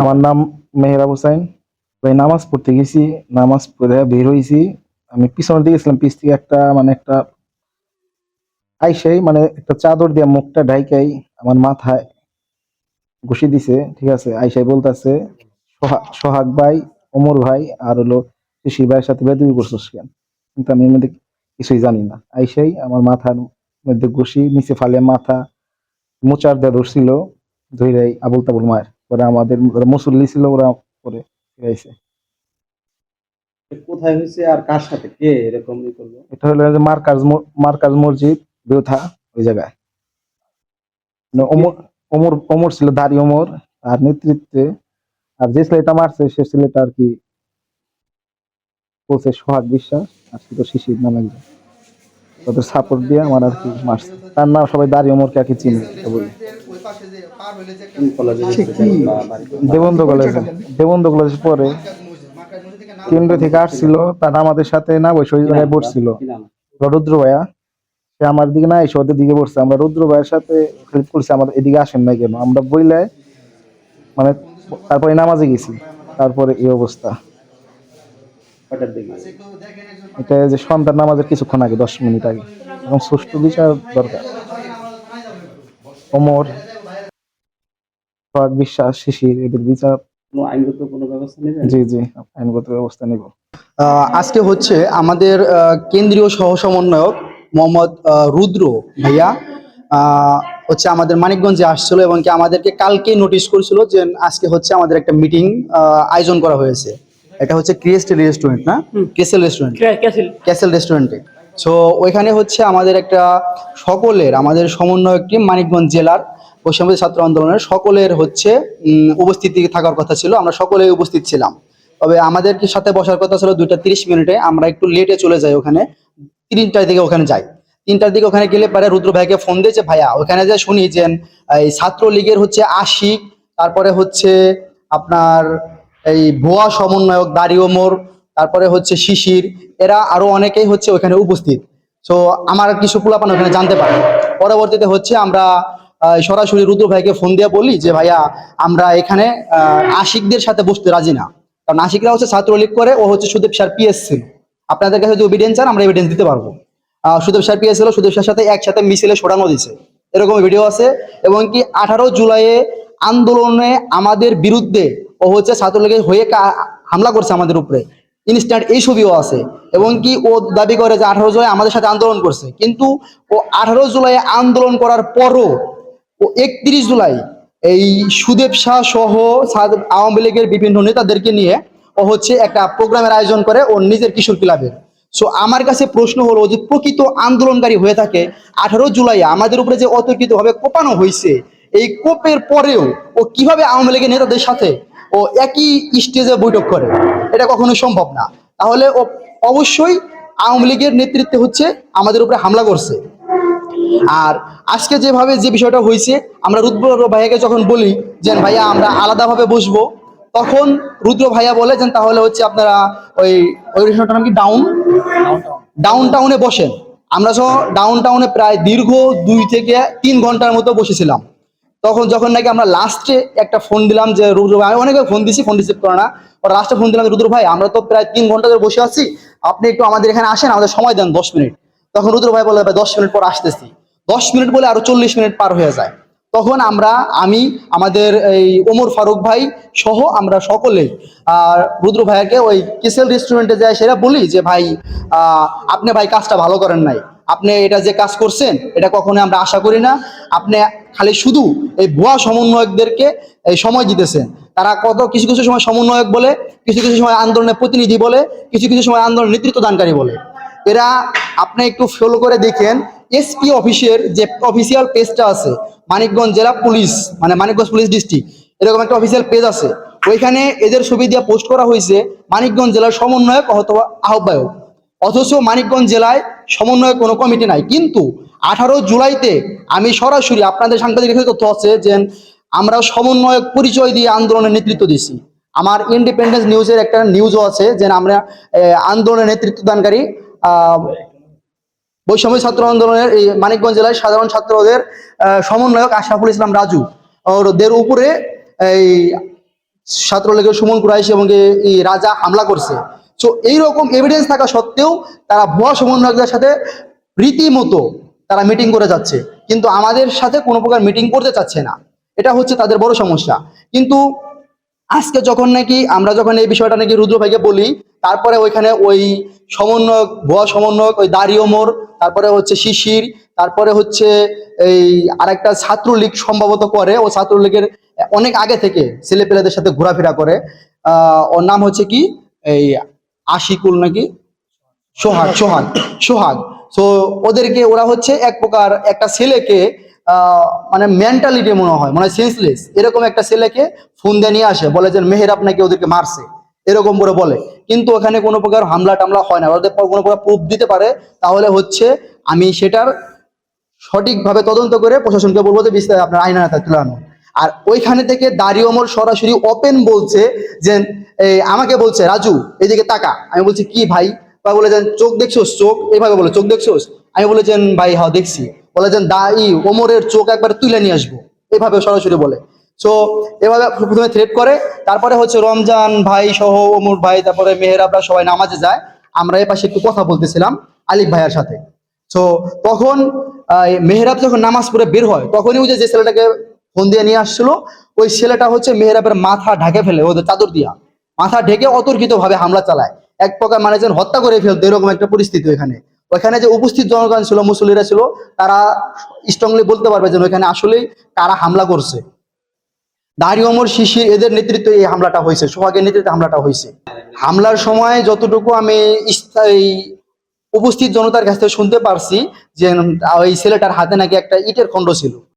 আমার নাম মেহরাব হোসাইন। ভাই নামাজ পড়তে গেছি, নামাজ পড়ে বের হয়েছি। আমি পিছনের দিকে গেছিলাম পিছ থেকে একটা মানে একটা আইসাই মানে একটা চাদর দিয়ে মুখটা ঢাইকাই আমার মাথায় ঘুষি দিছে, ঠিক আছে? আইসাই বলতেছে সোহাগ ভাই অমর ভাই, আর হলো শিশির ভাইয়ের সাথে বেদবি করছিস কেন? কিন্তু আমি এর মধ্যে কিছুই জানি না। আইসাই আমার মাথার মধ্যে ঘুষি, নিচে ফালে মাথা মোচার দিয়ে ধরছিল ধৈরাই আবুল তাবুল মায়ের। পরে আমাদের মুসল্লি ছিল ওরা পরে ফিরাইছে কোথায় হয়েছে আর কার সাথে? কে এরকম করল? এটা হলো যে মার্কাজ মার্কাজ মসজিদ বেউথা ওই জায়গায়। মানে ওমর ওমর ওমর ছিল দাড়ি ওমর আর নেতৃত্বে আর যে ছেলেটা মারছে সে ছেলেটা আর কি বলছে সোহাগ বিশ্বাস আর ছিল শিশির নামে একজন। তাদের সাপোর্ট দিয়ে আমার আর কি মারছে। তার নাম সবাই দাড়ি ওমরকে আর কি চিনি বলি। কোন কলেজে? দেবন্দ্র কলেজে পরে কেন্দ্র থেকে আসছিল তারা আমাদের সাথে না বসে ওই জায়গায় বসছিল। রুদ্র ভাইয়া। সে আমার দিকে না এসে ওদের দিকে বসছে। আমরা রুদ্র ভাইয়ের সাথে হেল্প করছি আমাদের এদিকে আসেন না কেন? আমরা বইলে মানে তারপরে নামাজে গেছি। তারপরে এই অবস্থা। এটা যে সন্ধ্যার নামাজের কিছুক্ষণ আগে দশ মিনিট আগে। এবং সুষ্ঠু বিচার দরকার। অমর সোহাগ বিশ্বাস শিশির এদের বিচার। আইনগত কোনো ব্যবস্থা নেবেন? জি জি আইনগত ব্যবস্থা নিব। আহ, আজকে হচ্ছে আমাদের কেন্দ্রীয় সহ সমন্বয়ক মোহাম্মদ আহ, রুদ্র ভাইয়া আহ, হচ্ছে আমাদের মানিকগঞ্জে আসছিল এবং কি আমাদেরকে কালকেই নোটিশ করেছিল যে আজকে হচ্ছে আমাদের একটা মিটিং আয়োজন করা হয়েছে। এটা হচ্ছে ক্রিয়েস্টেল রেস্টুরেন্ট না? ক্রিয়েস্টেল রেস্টুরেন্ট। ক্যাসেল। রেস্টুরেন্টে। সো ওইখানে হচ্ছে আমাদের একটা সকলের আমাদের সমন্বয়ক টিম মানিকগঞ্জ জেলার পশ্চিমবঙ্গ ছাত্র আন্দোলনের সকলের হচ্ছে উপস্থিতি থাকার কথা ছিল, আমরা সকলেই উপস্থিত ছিলাম। তবে আমাদের কি সাথে বসার কথা ছিল, দুইটা তিরিশ মিনিটে আমরা একটু লেটে চলে যাই ওখানে, তিনটার দিকে ওখানে যাই। তিনটার দিকে ওখানে গেলে পরে রুদ্র ভাইকে ফোন দিয়েছে, ভাইয়া, ওখানে যে শুনি যে, এই ছাত্র লীগের হচ্ছে আশিক, তারপরে হচ্ছে আপনার এই ভুয়া সমন্বয়ক দাড়ি ওমর তারপরে হচ্ছে শিশির, এরা আরও অনেকেই হচ্ছে ওখানে উপস্থিত। সো আমার কিছু পোলাপান ওখানে জানতে পারে পরবর্তীতে হচ্ছে আমরা সরাসরি রুদ্র ভাইকে ফোন দিয়ে বলি যে, ভাইয়া, আমরা এখানে আশিকদের সাথে বসতে রাজি না। কারণ আশিকরা হচ্ছে ছাত্রলীগ করে, ও হচ্ছে সুদেব স্যার পিএস ছিল আপনাদের কাছে যদি এভিডেন্স চান, আমরা এভিডেন্স দিতে পারব। সুদেব স্যার পিএস ছিল সুদেব স্যার সাথে একসাথে মিছিলে সরানো দিছে এরকম ভিডিও আছে। এবং কি আঠারো জুলাইয়ে আন্দোলনে আমাদের বিরুদ্ধে ও হচ্ছে ছাত্রলীগের হয়ে হামলা করছে আমাদের উপরে। ইনস্ট্যান্ট এই ছবিও আছে। এবং কি ও দাবি করে যে আঠারো জুলাই আমাদের সাথে আন্দোলন করছে। কিন্তু ও আঠারো জুলাই আন্দোলন করার পরও ও একত্রিশ জুলাই এই সুদেব শাহ সহ আওয়ামী লীগের বিভিন্ন নেতাদেরকে নিয়ে ও হচ্ছে একটা প্রোগ্রামের আয়োজন করে ওর নিজের কিশোর ক্লাবের। সো আমার কাছে প্রশ্ন হলো যে প্রকৃত আন্দোলনকারী হয়ে থাকে আঠারো জুলাই আমাদের উপরে যে অতর্কিত ভাবে কোপানো হয়েছে এই কোপের পরেও ও কীভাবে আওয়ামী লীগের নেতাদের সাথে ও একই স্টেজে বৈঠক করে, এটা কখনো সম্ভব না। তাহলে ও অবশ্যই আওয়ামী লীগের নেতৃত্বে হচ্ছে আমাদের উপরে হামলা করছে। আর আজকে যেভাবে যে বিষয়টা হয়েছে, আমরা রুদ্র ভাইয়াকে যখন বলি যে, ভাইয়া, আমরা আলাদাভাবে বসবো, তখন রুদ্র ভাইয়া বলে যে, তাহলে হচ্ছে আপনারা ওই ওই রেস্টুরেন্টটার নাম কি? ডাউন ডাউন টাউনে বসেন। আমরা যখন ডাউন টাউনে প্রায় দীর্ঘ দুই থেকে তিন ঘণ্টার মতো বসেছিলাম। তখন যখন নাকি আমরা লাস্টে একটা ফোন দিলাম যে, রুদ্র ভাই, আমি অনেকে ফোন দিছি ফোন রিসিভ করে না। লাস্টে ফোন দিলাম রুদ্র ভাই, আমরা তো প্রায় তিন ঘণ্টা ধরে বসে আছি। আপনি একটু আমাদের এখানে আসেন, আমাদের সময় দেন দশ মিনিট। তখন রুদ্র ভাই বলে ভাই, দশ মিনিট পর আসতেছি। দশ মিনিট বলে আরও চল্লিশ মিনিট পার হয়ে যায়। তখন আমরা, আমি, আমাদের এই ওমর ফারুক ভাই সহ আমরা সকলেই রুদ্র ভাইয়াকে ওই কিসেল রেস্টুরেন্টে যাই সেটা বলি যে, ভাই আপনি ভাই কাজটা ভালো করেন নাই। আপনি এটা যে কাজ করছেন, এটা কখনো আমরা আশা করি না। আপনি খালি শুধু এই ভুয়া সমন্বয়কদেরকে এই সময় দিতেছেন। তারা কত, কিছু কিছু সময় সমন্বয়ক বলে, কিছু কিছু সময় আন্দোলনের প্রতিনিধি বলে, কিছু কিছু সময় আন্দোলনের নেতৃত্ব দানকারী বলে। এরা, আপনি একটু ফলো করে দেখেন এসপি অফিসের যে অফিসিয়াল পেজটা আছে মানিকগঞ্জ জেলা পুলিশ মানে মানিকগঞ্জ পুলিশ ডিস্ট্রিক্ট এরকম একটা অফিসিয়াল পেজ আছে। ওইখানে এদের ছবি দিয়ে পোস্ট করা হয়েছে মানিকগঞ্জ জেলার সমন্বয়ক অথবা আহ্বায়ক। অথচ মানিকগঞ্জ জেলায় সমন্বয় কোনো কমিটি নাই। কিন্তু আঠারো জুলাইতে আমি সরাসরি আপনাদের সাংবাদিক তথ্য আছে যে আমরা সমন্বয়ক পরিচয় দিয়ে আন্দোলনের নেতৃত্ব দিছি আমার ইন্ডিপেন্ডেন্স নিউজের একটা নিউজও আছে যে আমরা আন্দোলনের নেতৃত্ব দানকারী আহ, বৈষম্য ছাত্র আন্দোলনের এই মানিকগঞ্জ জেলায় সাধারণ ছাত্রদের সমন্বয়ক আশরাফুল ইসলাম রাজু ওদের উপরে এই ছাত্রলীগের সুমন কুরাইশি এবং এই- রাজা হামলা করছে। তো এইরকম এভিডেন্স থাকা সত্ত্বেও তারা ভুয়া সমন্বয়কদের সাথে রীতিমতো তারা মিটিং করে যাচ্ছে। কিন্তু আমাদের সাথে কোনো প্রকার মিটিং করতে চাচ্ছে না। এটা হচ্ছে তাদের বড় সমস্যা। কিন্তু আজকে যখন নাকি, আমরা যখন এই বিষয়টা নাকি রুদ্র ভাইকে বলি তারপরে ওইখানে ওই সমন্বয়ক ভুয়া সমন্বয়ক ওই দাড়ি ওমর তারপরে হচ্ছে শিশির তারপরে হচ্ছে এই আরেকটা ছাত্রলীগ সম্ভবত করে। ও ছাত্রলীগের অনেক আগে থেকে ছেলেপেলেদের সাথে ঘোরাফেরা করে। আহ, ওর নাম হচ্ছে কি? এই আশিকুল নাকি? সোহাগ সোহাগ সোহাগ তো ওদেরকে ওরা হচ্ছে এক প্রকার একটা ছেলেকে মানে মেন্টালিটি মনে হয় মানে সেন্সলেস এরকম একটা ছেলেকে ফোন দিয়ে নিয়ে আসে বলে যে মেহের আপনাকে ওদেরকে মারছে? এরকম করে বলে। কিন্তু ওখানে কোনো প্রকার হামলা টামলা হয় না। ওদের কোনো প্রকার প্রুফ দিতে পারে, তাহলে হচ্ছে আমি সেটার সঠিকভাবে তদন্ত করে প্রশাসনকে বলব যে বিস্তারিত আপনার আইন আয়তায় তুলে আনুন। আর ওইখানে থেকে দাড়ি ওমর সরাসরি ওপেন বলছে যে আমাকে বলছে, রাজু, এদিকে তাকা। আমি বলছি, কি ভাই? বা বলে যেন, চোখ দেখছোস, চোখ? এইভাবে বলে, চোখ দেখছোস? আমি বলেছেন ভাই হ্যাঁ দেখছি। বলে যেন, দাই ওমরের চোখ একবার তুলে নিয়ে আসব। এইভাবে সরাসরি বলে। সো এভাবে প্রথমে থ্রেট করে, তারপরে হচ্ছে রমজান ভাই সহ অমুর ভাই, তারপরে মেহেরাবরা সবাই নামাজে যায়। আমরা এ পাশে একটু কথা বলতেছিলাম আলিফ ভাইয়ের সাথে। সো তখন মেহরাব যখন নামাজ পড়ে বের হয়, তখনই ওই যে ছেলেটাকে ফোন দিয়ে নিয়ে আসছিল, ওই ছেলেটা হচ্ছে মেহরাবের মাথা ঢাকে ফেলে, ওদের চাদর দিয়া। মাথা ঢেকে অতর্কিত ভাবে হামলা চালায়। এক প্রকার মানে যেন হত্যা করে ফেলতো, এরকম একটা পরিস্থিতি ওখানে ওখানে যে উপস্থিত জনগণ ছিল, মুসল্লিরা ছিল, তারা স্ট্রংলি বলতে পারবে যে ওইখানে আসলেই কারা হামলা করছে। দাড়ি অমর শিশির এদের নেতৃত্বে এই হামলাটা হয়েছে, সোহাগের নেতৃত্বে হামলাটা হয়েছে। হামলার সময় যতটুকু আমি স্থায়ী উপস্থিত জনতার কাছ থেকে শুনতে পারছি যে ওই ছেলেটার হাতে নাকি একটা ইটের খণ্ড ছিল।